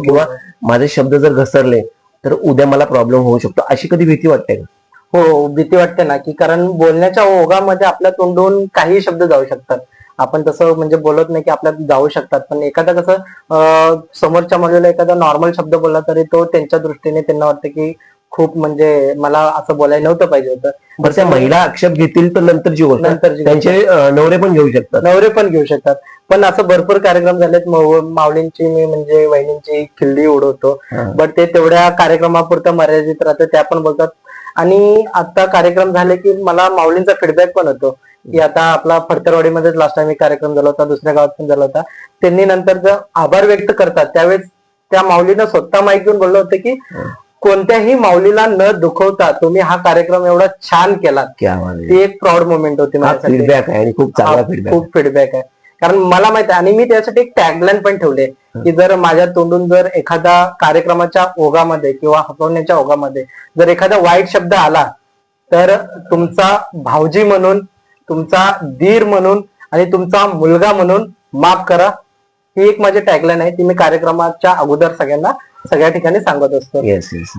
किंवा माझे शब्द जर घसरले तर उद्या मला प्रॉब्लेम होऊ शकतो. अशी कधी भीती वाटते का? हो भीती वाटते ना की कारण बोलण्याच्या ओघामध्ये आपल्या तोंडून काही शब्द जाऊ शकतात. आपण तसं म्हणजे बोलत नाही की आपल्यात जाऊ शकतात पण एखादा कसं समोरच्या मुलीला एखादा नॉर्मल शब्द बोलला तरी तो त्यांच्या दृष्टीने त्यांना वाटतं की खूप म्हणजे मला असं बोलायला नव्हतं पाहिजे होतं. बरं त्या महिला आक्षेप घेतील तर नंतरची गोष्ट नंतरची त्यांचे अं, नवरे पण घेऊ शकतात. नवरे पण घेऊ शकतात. पण असं भरपूर कार्यक्रम झालेत. माऊ- माऊलींची मी म्हणजे वहिनींची खिल्ली उडवतो. हा. बट ते तेवढ्या कार्यक्रमापुरतं मर्यादित राहतं त्या पण बोलतात. आणि आता कार्यक्रम झाले की मला माऊलींचा फीडबॅक पण होतो. की आता आपला फडतरवाडीमध्येच लास्ट टाइम कार्यक्रम झाला होता दुसऱ्या गावात पण झाला होता. त्यांनी नंतर जर आभार व्यक्त करतात त्यावेळेस त्या माऊलीनं स्वतः माईक घेऊन बोललं होतं की कोणत्याही माऊलीला न दुखवता तुम्ही हा कार्यक्रम एवढा छान आहे. ती एक प्राऊड मोमेंट होती फीडबॅक आहे आणि खूप चांगला फीडबॅक खूप फीडबॅक आहे. कारण मला माहिती आहे आणि मी त्यासाठी एक टॅगलाईन पण ठेवले की जर माझ्या तोंडून जर एखादा कार्यक्रमाच्या ओघामध्ये किंवा हसवण्याच्या ओघामध्ये जर एखादा वाईट शब्द आला तर तुमचा भावजी म्हणून तुमचा दीर म्हणून आणि तुमचा मुलगा म्हणून माफ करा. ही एक माझी टॅगलाईन आहे ती मी कार्यक्रमाच्या अगोदर सगळ्यांना सगळ्या ठिकाणी सांगत असतो. Yes yes